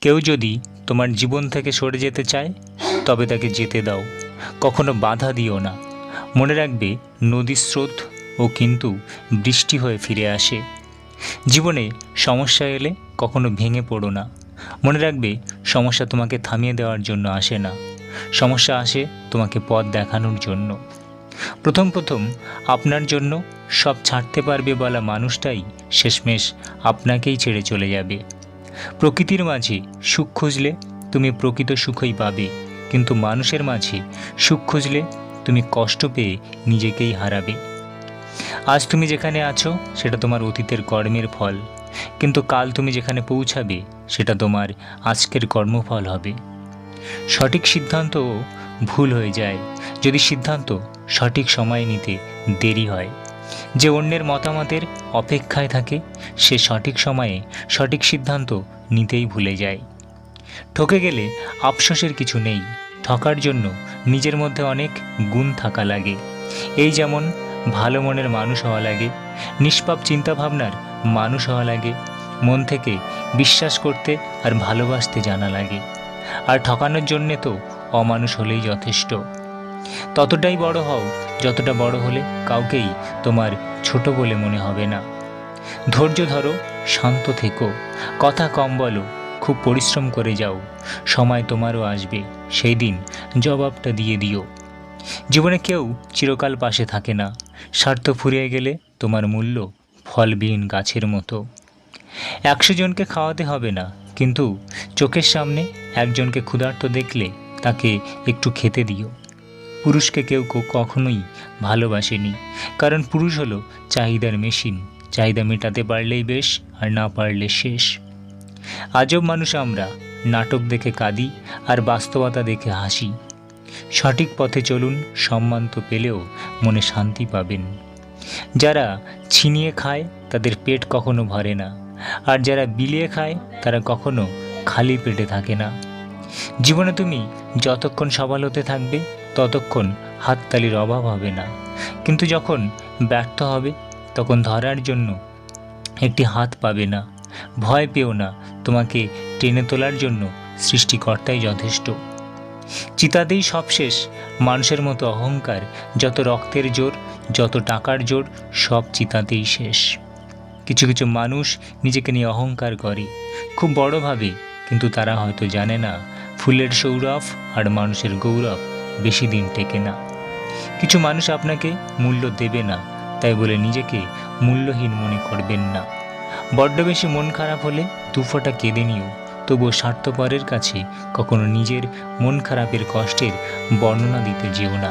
কেউ যদি তোমার জীবন থেকে সরে যেতে চায়, তবে তাকে যেতে দাও। কখনো বাধা দিও না। মনে রাখবে, নদীর স্রোত ও কিন্তু বৃষ্টি হয়ে ফিরে আসে। জীবনে সমস্যা এলে কখনো ভেঙে পড়ো না। মনে রাখবে, সমস্যা তোমাকে থামিয়ে দেওয়ার জন্য আসে না। সমস্যা আসে তোমাকে পথ দেখানোর জন্য। প্রথম প্রথম আপনার জন্য সব ছাড়তে পারবে বলা মানুষটাই শেষমেশ আপনাকেই ছেড়ে চলে যাবে। প্রকৃতির মাঝে সুখ খুঁজলে তুমি প্রকৃত সুখই পাবে, কিন্তু মানুষের মাঝে সুখ খুঁজলে তুমি কষ্ট পেয়ে নিজেকেই হারাবে। আজ তুমি যেখানে আছো, সেটা তোমার অতীতের কর্মের ফল, কিন্তু কাল তুমি যেখানে পৌঁছাবে, সেটা তোমার আজকের কর্মফল হবে। সঠিক সিদ্ধান্তও ভুল হয়ে যায়। যদি সিদ্ধান্ত সঠিক সময় নিতে দেরি হয়, যে অন্যের মতামতের অপেক্ষায় থাকে সে সঠিক সময়ে সঠিক সিদ্ধান্ত নিতেই ভুলে যায়। ঠকে গেলে আফসোসের কিছু নেই, ঠকার জন্য নিজের মধ্যে অনেক গুণ থাকা লাগে। এই যেমন ভালো মনের মানুষ হওয়া লাগে, নিষ্পাপ চিন্তাভাবনার মানুষ হওয়া লাগে, মন থেকে বিশ্বাস করতে আর ভালোবাসতে জানা লাগে। আর ঠকানোর জন্যে তো অমানুষ হলেই যথেষ্ট। ততটাই বড় হও, যতটা বড় হলে কাউকেই তোমার ছোট বলে মনে হবে না। ধৈর্য ধরো, শান্ত থেকো। কথা কম বলো, খুব পরিশ্রম করে যাও। সময় তোমারও আসবে সেই দিন জবাবটা দিয়ে দিও। জীবনে কেউ চিরকাল পাশে থাকে না। স্বার্থ ফুরিয়ে গেলে তোমার মূল্য ফলবিহীন গাছের মতো। একশো জনকে খাওয়াতে হবে না, কিন্তু চোখের সামনে একজনকে ক্ষুধার্ত দেখলে তাকে একটু খেতে দিও। পুরুষকে কেউ কখনোই ভালোবাসেনি, কারণ পুরুষ হলো চাহিদার মেশিন চাহিদা মেটাতে পারলেই বেশ আর না পারলে শেষ। আজব মানুষ আমরা, নাটক দেখে কাঁদি আর বাস্তবতা দেখে হাসি। সঠিক পথে চলুন, সম্মান তো পেলেও মনে শান্তি পাবেন। যারা ছিনিয়ে খায়, তাদের পেট কখনো ভরে না। আর যারা বিলিয়ে খায়, তারা কখনো খালি পেটে থাকে না। জীবনে তুমি যতক্ষণ সবাল হতে থাকবে, ততক্ষণ হাততালির অভাব হবে না। কিন্তু যখন ব্যর্থ হবে তখন ধরার জন্য একটি হাত পাবে না। ভয় পেও না, তোমাকে টেনে তোলার জন্য সৃষ্টিকর্তাই যথেষ্ট। চিতাতেই সব শেষ মানুষের মতো অহংকার, যত রক্তের জোর, যত টাকার জোর, সব চিতাতেই শেষ। কিছু কিছু মানুষ নিজেকে নিয়ে অহংকার করে, খুব বড়ভাবে, কিন্তু তারা হয়তো জানে না, ফুলের সৌরভ আর মানুষের গৌরব বেশি দিন টেকে না। কিছু মানুষ আপনাকে মূল্য দেবে না তাই বলে নিজেকে মূল্যহীন মনে করবেন না। বড্ড বেশি মন খারাপ হলে দুফোটা কেঁদে নিও, তবুও স্বার্থপরের কাছে কখনো নিজের মন খারাপের কষ্টের বর্ণনা দিতে যেও না।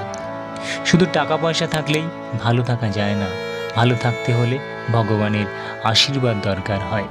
শুধু টাকা পয়সা থাকলেই ভালো থাকা যায় না, ভালো থাকতে হলে ভগবানের আশীর্বাদ দরকার হয়।